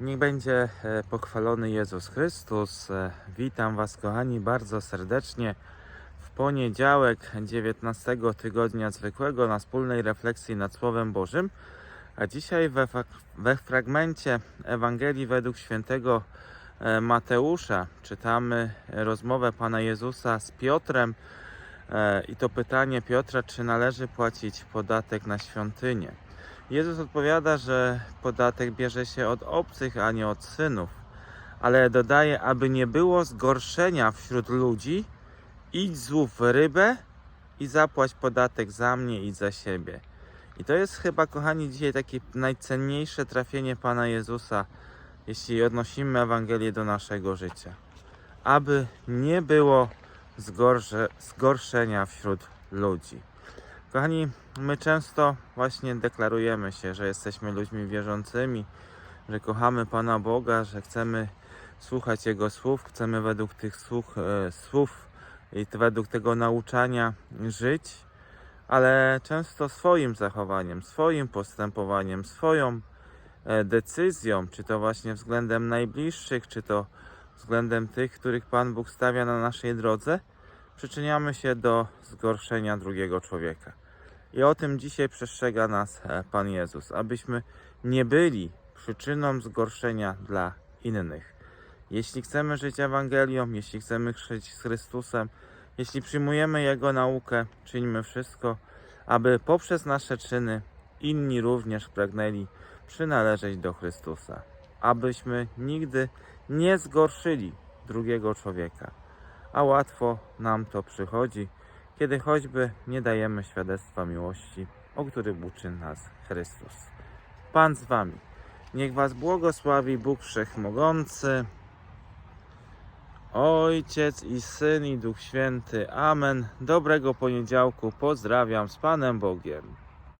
Niech będzie e, pochwalony Jezus Chrystus. E, Witam Was, kochani, bardzo serdecznie w poniedziałek 19 tygodnia zwykłego na wspólnej refleksji nad Słowem Bożym. A dzisiaj we, we fragmencie Ewangelii według świętego e, Mateusza czytamy rozmowę Pana Jezusa z Piotrem i to pytanie Piotra, czy należy płacić podatek na świątynię. Jezus odpowiada, że podatek bierze się od obcych, a nie od synów, ale dodaje, aby nie było zgorszenia wśród ludzi, idź złów rybę i zapłać podatek za mnie i za siebie. I to jest chyba, kochani, dzisiaj takie najcenniejsze trafienie Pana Jezusa, jeśli odnosimy Ewangelię do naszego życia. Aby nie było zgorsze, zgorszenia wśród ludzi. Kochani, my często właśnie deklarujemy się, że jesteśmy ludźmi wierzącymi, że kochamy Pana Boga, że chcemy słuchać Jego słów, chcemy według tych słów, e, słów i według tego nauczania żyć, ale często swoim zachowaniem, swoim postępowaniem, swoją e, decyzją, czy to właśnie względem najbliższych, czy to względem tych, których Pan Bóg stawia na naszej drodze, przyczyniamy się do zgorszenia drugiego człowieka. I o tym dzisiaj przestrzega nas e, Pan Jezus, abyśmy nie byli przyczyną zgorszenia dla innych. Jeśli chcemy żyć Ewangelią, jeśli chcemy żyć z Chrystusem, jeśli przyjmujemy Jego naukę, czyńmy wszystko, aby poprzez nasze czyny inni również pragnęli przynależeć do Chrystusa. Abyśmy nigdy nie zgorszyli drugiego człowieka. A łatwo nam to przychodzi, kiedy choćby nie dajemy świadectwa miłości, o którym uczy nas Chrystus. Pan z Wami. Niech Was błogosławi Bóg Wszechmogący, Ojciec i Syn i Duch Święty. Amen. Dobrego poniedziałku. Pozdrawiam z Panem Bogiem.